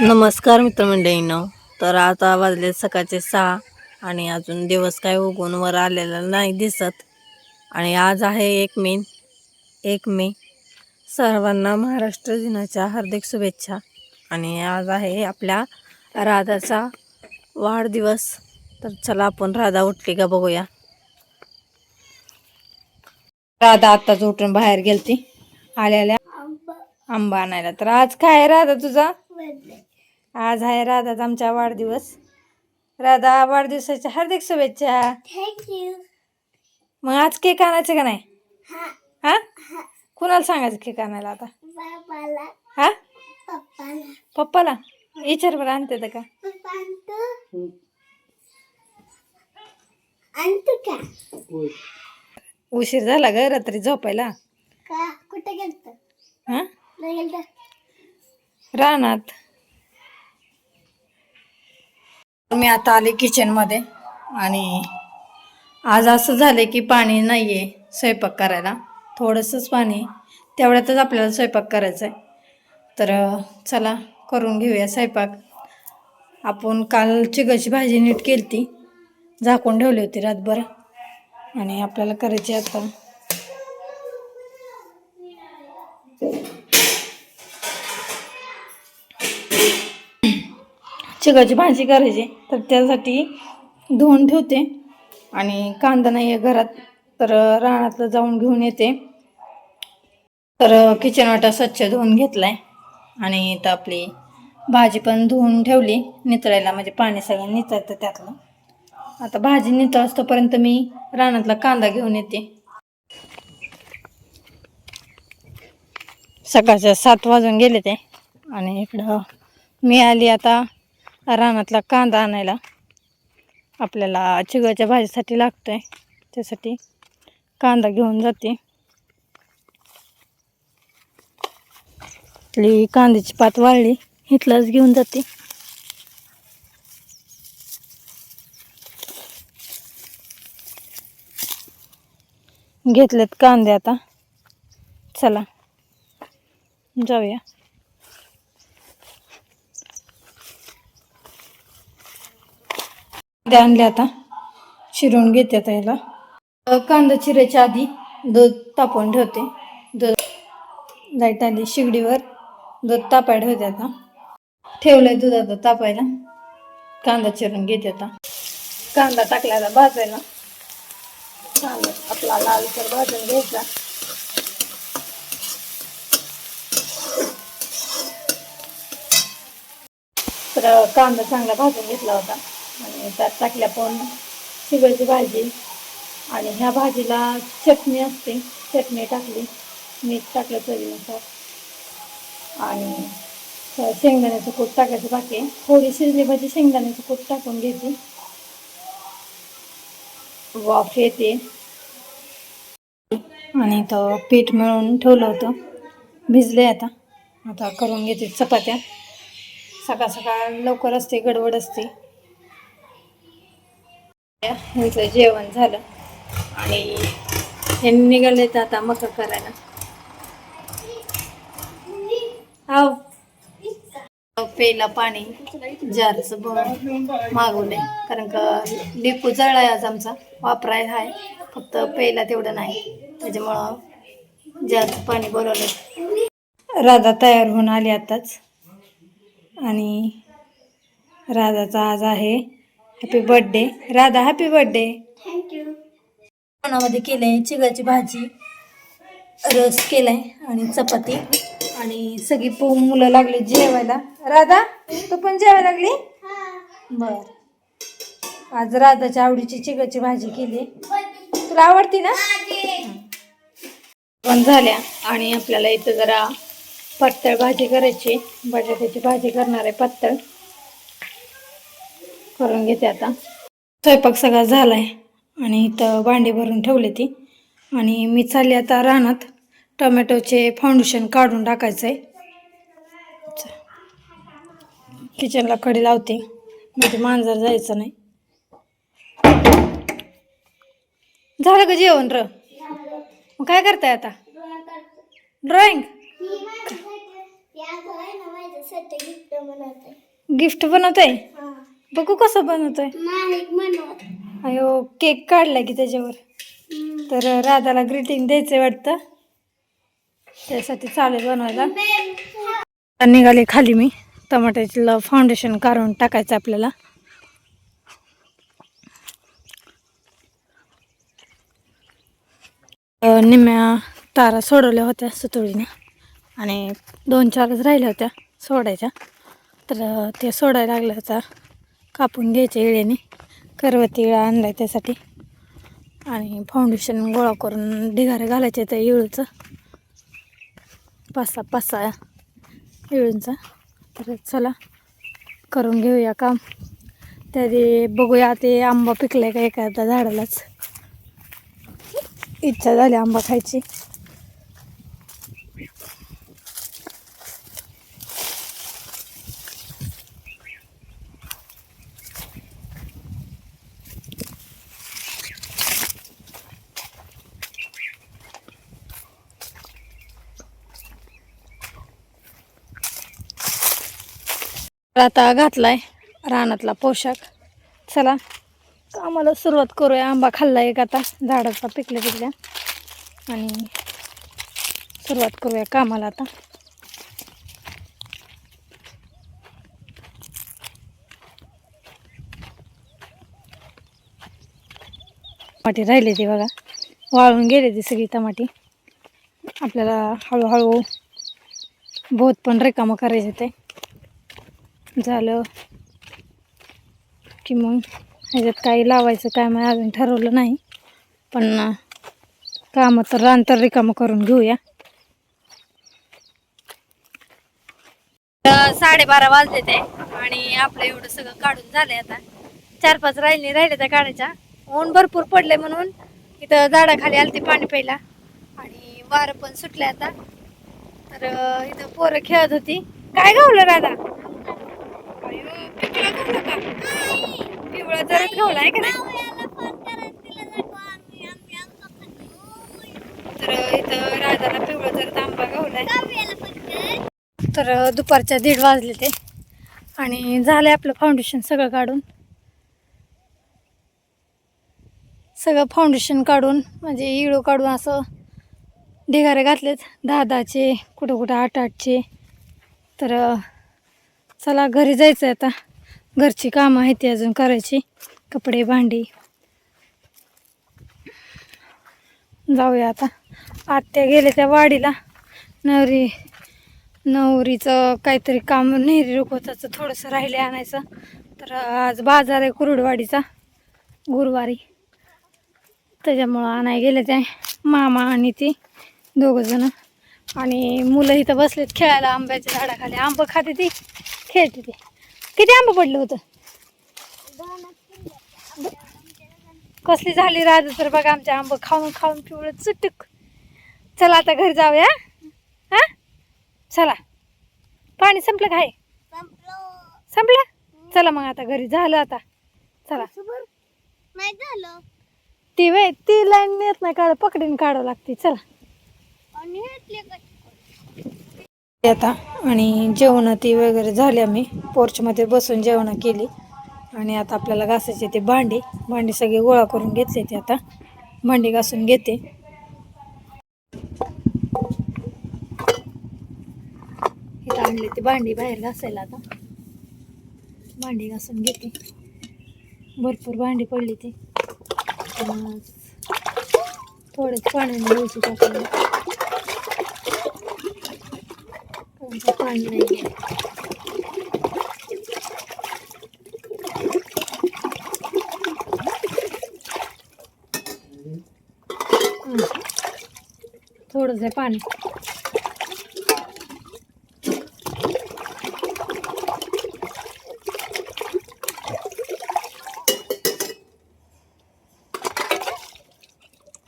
नमस्कार मित्रमंडळींनो. तर आता वाजले सकाळचे सहा आणि अजून दिवस काय उगून वर आलेला नाही दिसत. आणि आज आहे एक मे एक मे. सर्वांना महाराष्ट्र दिनाच्या हार्दिक शुभेच्छा. आणि आज आहे आपल्या राधाचा वाढदिवस. तर चला आपण राधा उठली का बघूया. राधा आत्ताच उठून बाहेर गेलती. आलेल्या आंबा आणायला. तर आज काय आहे राधा तुझा? आज आहे राधाचा आमचा वाढदिवस. राधा वाढदिवसाच्या हार्दिक शुभेच्छा. थँक्यू मग आज केक आणायचं का नाही? हा. हा? कुणाला सांगायचं केक आणायला आता? हा? पप्पाला. पप्पाला? विचार बरं आणते तर का? उशीर झाला ग रात्री झोपायला. कुठे हा? गेलत? रानात. मी आता आले किचनमध्ये आणि आज असं झालं की पाणी नाही आहे स्वयंपाक करायला. थोडंसंच पाणी तेवढ्यातच आपल्याला स्वयंपाक करायचा आहे तर चला करून घेऊया स्वयंपाक. आपण काल चिकनची भाजी नीट केली ती झाकून ठेवली होती रातभर. आणि आपल्याला करायची आता. चिकाची भाजी करायची. तर त्यासाठी धुवून ठेवते. आणि कांदा नाही आहे घरात तर रानातलं जाऊन घेऊन येते. तर किचन वाटा स्वच्छ धुवून घेतलाय. आणि इथं आपली भाजी पण धुवून ठेवली. नितळायला म्हणजे पाणी सगळं नितळतं त्यातलं. आता भाजी नितळ असतोपर्यंत मी रानातला कांदा घेऊन येते. सकाळच्या सात वाजून गेले ते. आणि इकडं मी आली आता रानातला कांदा आणायला आपल्याला चिगळ्याच्या भाजीसाठी लागतोय. त्यासाठी कांदा घेऊन जाते. आपली कांद्याची पात वाळली इथलाच घेऊन जाते. घेतलेत कांदे आता. चला जाऊया. कांदे आणले आता. चिरून घेते आता याला कांदा चिरायच्या आधी दूध तापवून ठेवते. दूध लाइट आली शिगडीवर. दूध तापायला ठेवते आता. ठेवलंय दूध आता तापायला. कांदा चिरून घेते आता. कांदा टाकल्याला भाजायला. कांदा आपला लाल तर भाजून घ्यायचा. तर कांदा चांगला भाजून घेतला होता. आणि त्यात टाकल्या पण शिवायची भाजी. आणि ह्या भाजीला चटणी असते. चटणी टाकली. मीठ टाकलं चवीनुसार. आणि शेंगदाण्याचं कूट टाकायचं बाकी थोडी शिजली भाजी शेंगदाण्याचं कूट टाकून घ्यायची वाफ येते. आणि तो पीठ मिळून ठेवलं होतं. भिजले आता. आता करून घेते चपात्या. सकाळ सकाळ लवकर असते गडबड असते. ह्यांचं जेवण झालं. आणि हे निघाले तर आता मका करायला. हाव. प्यायला पाणी जारचं ब- मागवले कारण का लिपू जळलाय आज आमचा. वापरायला आहे फक्त प्यायला तेवढं नाही. त्याच्यामुळं जारचं पाणी बोलवलं राधा तयार होऊन आली आताच. आणि राधाचा आज आहे happy birthday Radha happy birthday thank you जेवणामध्ये केलंय चिगाची भाजी रस केलाय आणि चपाती आणि सगळी पो मुलं लागली जेवायला. राधा तू पण जेवायला लागली? बर. आज राधाच्या आवडीची चिगाची भाजी केली. तुला आवडती ना? पण झाल्या. आणि आपल्याला इथं जरा पातळ भाजी करायची. बटाट्याची भाजी करणार आहे पातळ करून घेते आता. स्वयंपाक सगळा झालाय आणि इथं भांडी भरून ठेवली ती. आणि मी चालले आता रानात. टोमॅटोचे फाउंडेशन काढून टाकायचं आहे किचनला कडी लावते. म्हणजे मांजर जायचं नाही. झालं का जेवण र? मग काय करताय आता? ड्रॉइंग आहे गिफ्ट बनवते. गिफ्ट बनवतोय? हा. बघू कसं बनवतोय. अयो केक काढला की त्याच्यावर. तर राधाला ग्रीटिंग द्यायचं वाटतं. त्यासाठी चालेल बनवायला. निघाले खाली मी. टमाट्याचं फाउंडेशन काढून टाकायचं आपल्याला. निम्म्या तारा सोडवल्या होत्या सुतुळीने. आणि दोन चारच राहिल्या होत्या सोडायच्या. तर ते सोडायला लागल्या होत्या कापून घ्यायच्या इळेने करवती इळा आणलाय त्यासाठी. आणि फाउंडेशन गोळा करून ढिगारे घालायचे त्या इळूचं पाच सहा पाच सहा इळूंचा तर चला करून घेऊया काम. तरी बघूया ते आंबा पिकलाय का एखाद्या झाडालाच. इच्छा झाली आंबा खायची. आता घातलाय रानातला पोशाख. चला कामाला सुरुवात करूया. आंबा खाल्ला एक आता झाडाचा पिकल्या पिकल्या. आणि सुरुवात करूया कामाला आता. टमाटी राहिली ते बघा. वाळून गेली ते सगळी टमाटी. आपल्याला हळूहळू बहुत पण रिकामं करायचं ते. झालं की मग ह्याच्यात काही लावायचं काय मग अजून ठरवलं नाही. पण कामं तर रान तर रिकामं करून घेऊया. साडेबारा वाजले ते आणि आपलं एवढं सगळं काढून झालंय आता. चार पाच राहिली राहिले त्या काढायच्या. ऊन भरपूर पडले म्हणून इथं झाडाखाली आलते पाणी प्यायला. आणि वारं पण सुटले आता. तर इथं पोरं खेळत होती. काय गावलं राधा पिवळा जरच का तर इथं राजाला पिवळा जरत आंबा गवलाय तर दुपारच्या दीड वाजले ते. आणि झालंय आपलं फाउंडेशन सगळं काढून. सगळं फाउंडेशन काढून म्हणजे इळू काढून असं ढिगारे घातलेत. दहा दहाचे कुठं कुठं आठ आठचे तर चला घरी जायचं आहे आता. घरची कामं आहेत ती अजून करायची. कपडे भांडी. जाऊया आता. आत्या गेले त्या वाडीला. नवरी नवरीचं काहीतरी काम नेहरी रुकवताचं थोडंसं राहिले आणायचं. तर आज बाजार आहे कुरुडवाडीचा गुरुवारी. त्याच्यामुळं आणाय गेले ते मामा आणि ती दोघंजणं आणि मुलं इथं बसलेत खेळायला आंब्याच्या झाडाखाली. आंबं खाते ती खेळते ती. किती आंब पडलं होतं? कसली झाली राज तर बघा आमच्या आंब खाऊन खाऊन पिवळं चुटक. चला आता घरी जाऊया हा? चला. पाणी संपलं काय संपलं. चला मग आता घरी झालं आता. चला. नाही झालं ती वे ती लाईन येत नाही काढ पकडीन काढावं लागते. चला. आणि आता. आणि जेवण ती वगैरे झाली आम्ही. पोर्चमध्ये बसून जेवण केली. आणि आता आपल्याला घासायचे ते भांडी. भांडी सगळी गोळा करून घेतले ते आता. भांडी घासून घेते. इथं आणली ती भांडी बाहेर घासायला आता. भांडी घासून घेते. भरपूर भांडी पडली ती. थोडेच पाण्याने घ्यायची कारण का पाणी नाही थोडंसं आहे पाणी.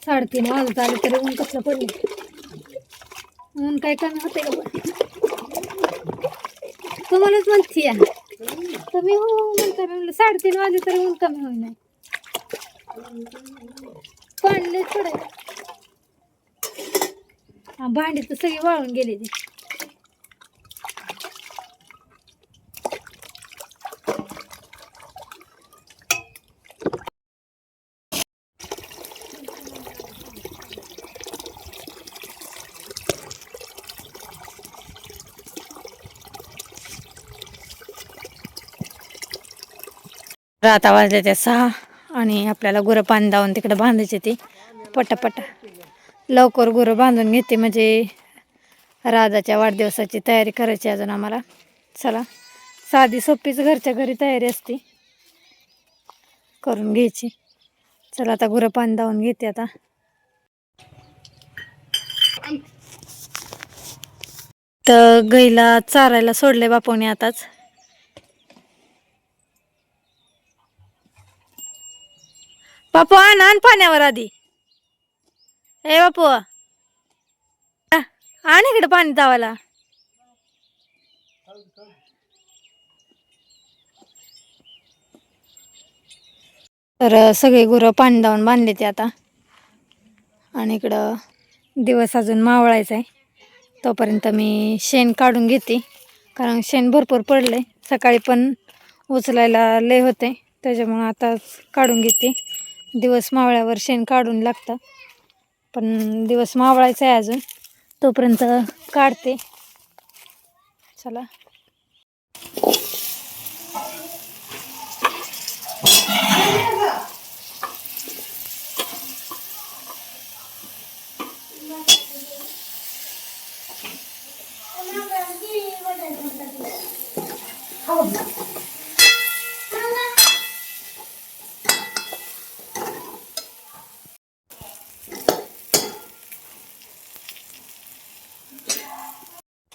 साडेतीन वाजत आले तरी ऊन कसलं पडलं. ऊन काय कमी होते का बरं? तुम्हालाच म्हणते या तुम्ही हो हो म्हणता म्हणलं साडेतीन वाजे तरी ऊन कमी होईना. पाणी लय थोडं भांडी तर सगळी वाळून गेली आता वाजले त्या सहा आणि आपल्याला गुरं बांधावून तिकडे बांधायचे ते. पटापटा. लवकर गुरं बांधून घेते म्हणजे राजाच्या वाढदिवसाची तयारी करायची अजून आम्हाला. चला. साधी सोपीच घरच्या घरी तयारी असते. करून घ्यायची. चला आता गुरं पाणी घेते आता. तर गाईला चारायला सोडले बापूने आताच. बापू आण आण पाण्यावर आधी. ए बापू. आण इकडे पाणी तावाला तर सगळे गुरं पाणी दावून बांधले ते आता. आणि इकडं दिवस अजून मावळायचा आहे. तोपर्यंत मी शेण काढून घेते. कारण शेण भरपूर पडले सकाळी पण उचलायला लय होते त्याच्यामुळं आता काढून घेते. दिवस मावळ्यावर शेण काढून लागतं. पण दिवस मावळायचा आहे अजून. तोपर्यंत काढते. चला.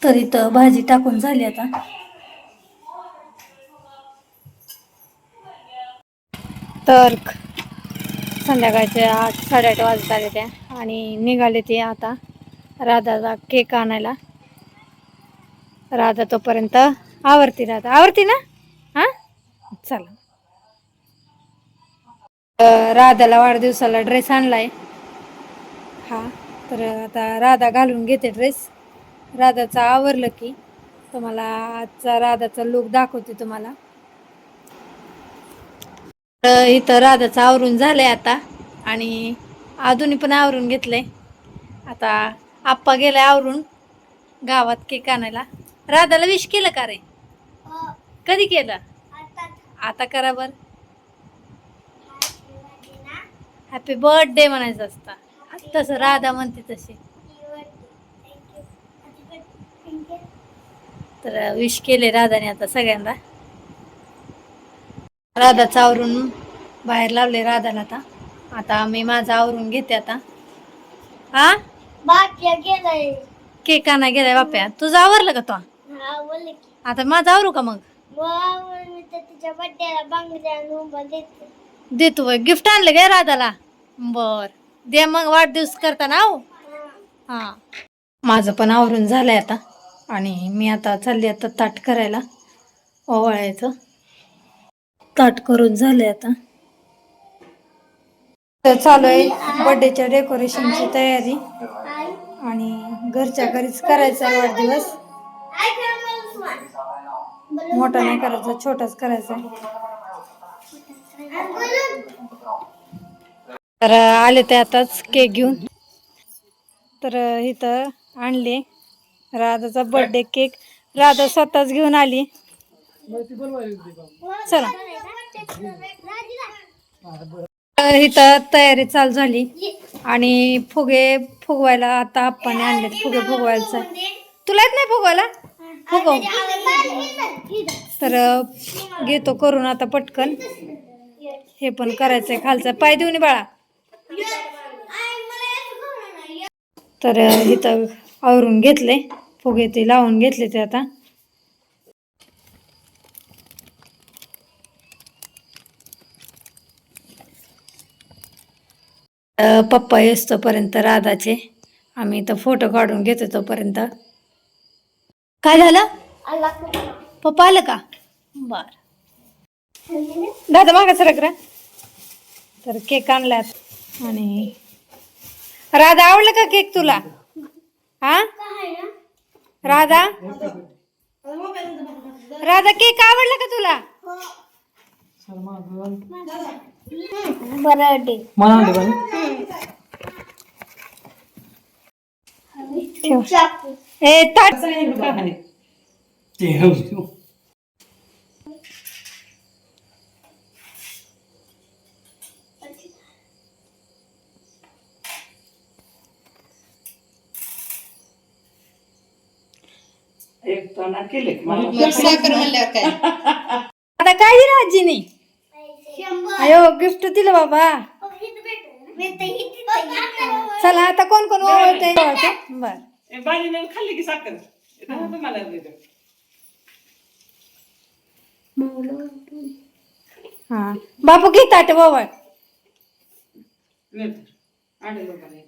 तर इथं भाजी टाकून झाली आता. तर संध्याकाळचे आठ साडेआठ वाजत आले त्या आणि निघाले ते आता राधाचा केक आणायला. राधा तोपर्यंत आवरती राधा. आवरती ना? हां? चला. राधाला वाढदिवसाला ड्रेस आणलाय. हा तर आता राधा घालून घेते ड्रेस राधाचं आवरलं की तुम्हाला आजचा राधाचा लुक दाखवते तुम्हाला. तर इथं राधाचं आवरून झालंय आता आणि आधुनी पण आवरून घेतलंय. आता आप्पा गेलाय आवरून गावात केक आणायला. राधाला विश केलं का रे? कधी केलं? आता करा बर. हॅपी बर्थडे म्हणायचं असतं. तसं राधा म्हणते तशी तर विश केले राधाने आता सगळ्यांना. राधाचं आवरून बाहेर लावले राधाला आता. आता मी माझं आवरून घेते आता. हा गेलंय. केक आणा गेलाय बाप्या. तुझं आवरलं का तो? हा आता माझं आवरू का मग? उभा देते. गिफ्ट आणलं काय राधाला? बर. दे मग वाढदिवस करताना आहो. हा. माझं पण आवरून झालंय आता. आणि मी आता चालली आता ताट करायला ओवाळायचं. ताट करून झालंय आता. तर चालू आहे बर्थडेच्या डेकोरेशनची तयारी. आणि घरच्या घरीच करायचा वाढदिवस. मोठा नाही करायचा छोटाच करायचा तर आले ते आताच केक घेऊन. तर इथं आणले. राधाचा बर्थडे केक राधा स्वतःच घेऊन आली. चला. तर इथं तयारी चालू झाली. आणि फुगे फुगवायला आता आप्पाने आणले फुगे फुगवायचं. तुला येत नाही फुगवायला? फुगव. तर घेतो करून आता पटकन. हे पण करायचंय खालचं. पाय देऊन बाळा. तर इथं आवरून घेतले फुगे ते लावून घेतले ते आता. पप्पा येस्तोपर्यंत राधाचे. आम्ही इथं फोटो काढून घेतो तोपर्यंत. काय झालं? पप्पा आलं का? बर. दादा मागा सरक रा तर केक आणलात आणि राधा आवडला का केक तुला? हा राधा राधा केक आवडला का तुला ठेव ए ताट एक केले मला काय? आता काही राजी नाही. शंभर. अयो गिफ्ट दिलं बाबा. चला आता कोण कोण ओळखते बर. ए, बाजीने खाल्ली की साखर. हा बापू घे ताट बाबा नेतो. आडे लोकांना.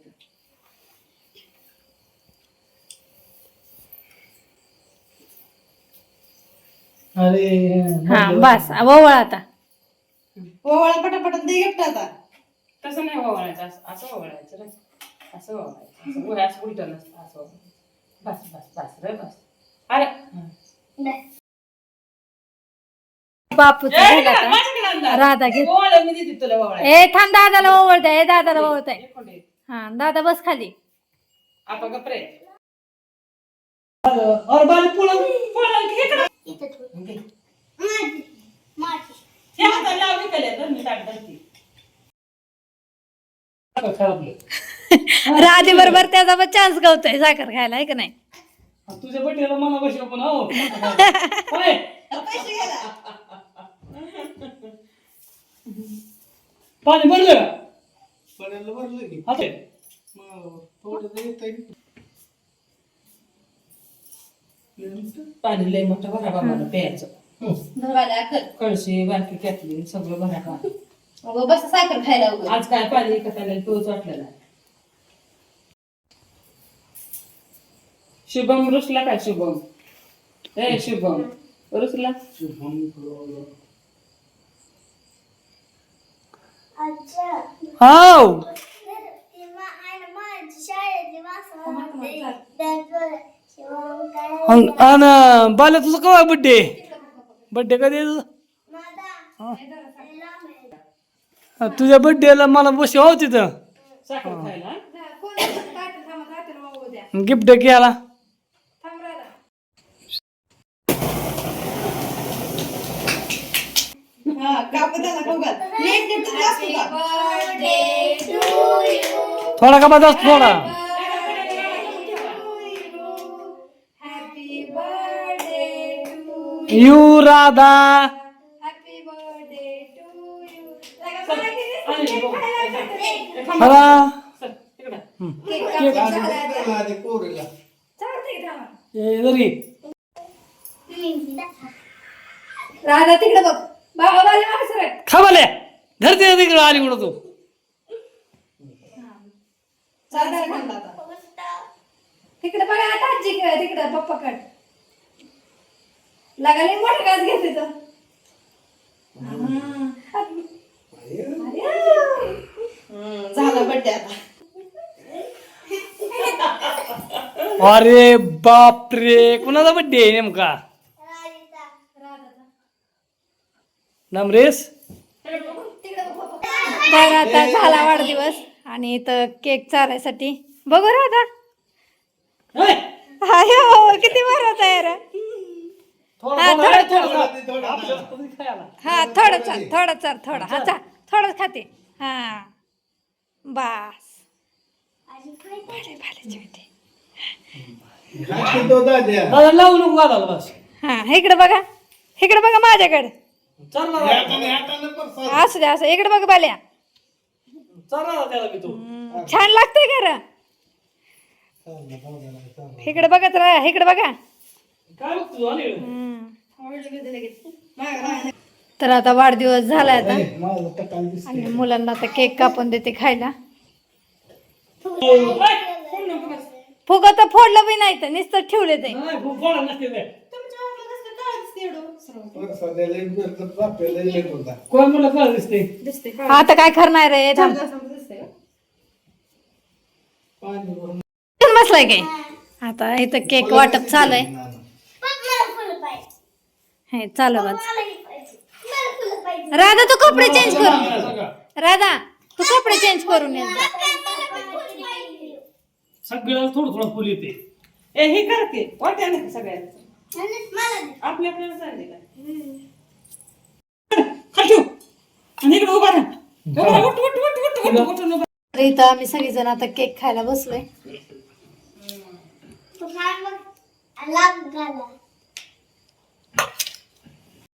येतं. हा बस ओवळ आता ओवाळा पटापटात दे आता तसं नाही ओवाळायचं असं असं ओवाळायचं रे असं ओवाळायचं असं वर असं उलटं नसतं असं ओवाळायचं. बस बस बस रे बस अरे हं. माझ्याकडे. राधा घे ओवाळं मी देते तुला ओवाळायला. ए थांब दादाला ओवळ द्या ए दादाला ओवळ द्या एक कोंडी. हा दादा बस खाली आपण बाल इकडं हे हाताला लावली का लेकरं? मी ताट धरते. राधी बरोबर त्याचा पण चान्स गावतोय साखर खायला आहे का नाही तुझ्या बड्डेला मला कशी आपण होय. पैसे घ्या पाणी भरलं का पडायला भरलं की मग येतंय. पाणी लय मोठं भरा बाबाला प्यायचं. कळशी बारकी कॅटली सगळं भरा बाबा. अगं बस साखर खायला उगं. आज काय पाणी विकत आलं तोच वाटलेला शुभम रुसला काय शुभम? ए शुभम रुसला? हो तेव्हा आणि माझी शाळेतली माणसं म्हणते, "बॅगवर आणि बाल्या तुझा कवा बड्डे बड्डे कधी तुझा? हा, तुझ्या बड्डेला मला बस हो. तिथं गिफ्ट घ्यायला? थोडा का बस थोडा. यू राधा. हरा. राधा. तिकडे बघ. बाबा बाबा मागे सरक. खा बाल्या धरते तिकडं आली म्हणून तू? आता. तिकडे बघा आता आजी तिकडे पप्पाकड लगाले मोठा घास घेते हम्म, झाला बड्डे आता. अरे बाप रे कुणाचा बड्डे आहे नेमका? नमरेश? तर आता झाला वाढदिवस आणि इथं केक चालायसाठी बघू राधा. अयो किती बरं तयार हा, थोडा थोडं, थोडा थोडं, थोडं. आपल्याला कधी खायला. हा थोडं चाल थोडं चाल थोडं. हा चाल थोडं खाते. हा. बस. भाले भाले जेवते. दादा लावू नको बस. हा इकडे बघा. इकडे बघा माझ्याकडे. हे. असू द्या असं इकडे बघा बाल्या. चालला त्याला मी तू. हम्म, छान लागतंय घर इकडे बघत राहा इकडे बघा. तर आता वाढदिवस झाला आता. आणि मुलांना आता केक कापून देते खायला. फुगा तर फोडलं बी नाही तर नुसतं ठेवले ते. आता काय करणार रे थांब. पाणी भरून इथून बसलाय काय? आता इथं केक वाटप चालू आहे. हे चालू ही पाहिजे. राधा तू कपडे चेंज करून राधा तू कपडे चेंज करून ये. सगळ्याला थोडं थोडं फुल येते. ए हे कर की वाट्या नाही दे. आपल्या आपल्याला चालले का? उभा राहा. तर इथं आम्ही सगळेजण आता केक खायला बसलोय. तू खा मग. लाभ घाला